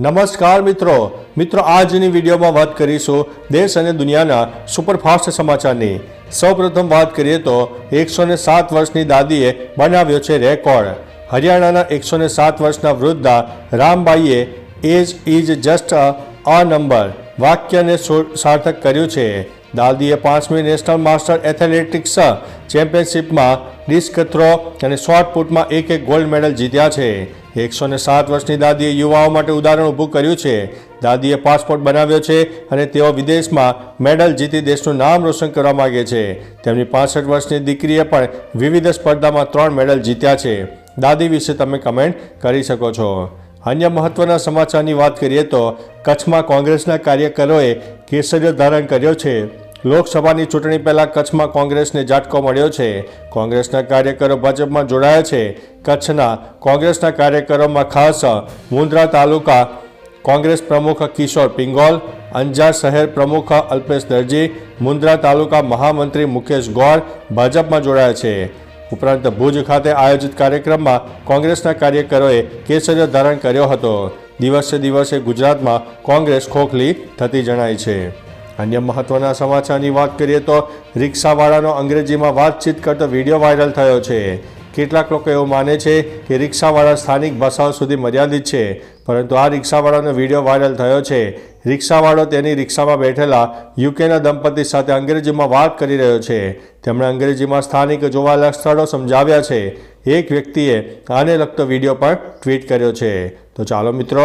નમસ્કાર મિત્રો. મિત્રો, આજની વિડીયોમાં વાત કરીશું દેશ અને દુનિયાના સુપરફાસ્ટ સમાચારની. સૌપ્રથમ વાત કરીએ તો એકસો ને સાત વર્ષની દાદીએ બનાવ્યો છે રેકોર્ડ. હરિયાણાના એકસો ને સાત વર્ષના વૃદ્ધા રામબાઈએ age is just a number વાક્યને સાર્થક કર્યું છે. દાદીએ પાંચમી નેશનલ માસ્ટર એથ્લેટિક્સ ચેમ્પિયનશિપમાં ડિસ્ક થ્રો અને શોર્ટ પુટમાં એક એક ગોલ્ડ મેડલ જીત્યા છે. એકસો ને સાત વર્ષની દાદીએ યુવાઓ માટે ઉદાહરણ ઊભું કર્યું છે. દાદીએ પાસપોર્ટ બનાવ્યો છે અને તેઓ વિદેશમાં મેડલ જીતી દેશનું નામ રોશન કરવા માગે છે. તેમની પાસઠ વર્ષની દીકરીએ પણ વિવિધ સ્પર્ધામાં ત્રણ મેડલ જીત્યા છે. દાદી વિશે તમે કમેન્ટ કરી શકો છો. અન્ય મહત્વના સમાચારની વાત કરીએ તો કચ્છમાં કોંગ્રેસના કાર્યકરોએ કેસરીયો ધારણ કર્યો છે. લોકસભાની ચૂંટણી પહેલા કચ્છમાં કોંગ્રેસને ઝાટકો મળ્યો છે. કોંગ્રેસના કાર્યકરો ભાજપમાં જોડાયા છે. કચ્છના કોંગ્રેસના કાર્યકરોમાં ખાસ મુન્દ્રા તાલુકા કોંગ્રેસ પ્રમુખ કિશોર પિંગોલ, અંજાર શહેર પ્રમુખ અલ્પેશ દરજી, મુન્દ્રા તાલુકા મહામંત્રી મુકેશ ગોળ ભાજપમાં જોડાયા છે. ઉપરાંત ભુજ ખાતે આયોજિત કાર્યક્રમમાં કોંગ્રેસના કાર્યકરોએ કેસરીયો ધારણ કર્યો હતો. દિવસે દિવસે ગુજરાતમાં કોંગ્રેસ ખોખલી થતી જણાય છે. અન્ય મહત્વના સમાચારની વાત કરીએ તો રિક્ષાવાળાનો અંગ્રેજીમાં વાતચીત કરતો વીડિયો વાયરલ થયો છે. કેટલાક લોકો એવું માને છે કે રિક્ષાવાળા સ્થાનિક ભાષાઓ સુધી મર્યાદિત છે, પરંતુ આ રિક્ષાવાળાનો વીડિયો વાયરલ થયો છે. રિક્ષાવાળો તેની રિક્ષામાં બેઠેલા યુકેના દંપતી સાથે અંગ્રેજીમાં વાત કરી રહ્યો છે. તેમણે અંગ્રેજીમાં સ્થાનિક જોવાલાયક સ્થળો સમજાવ્યા છે. એક વ્યક્તિએ આને લગતો વીડિયો પણ ટ્વીટ કર્યો છે. તો ચાલો મિત્રો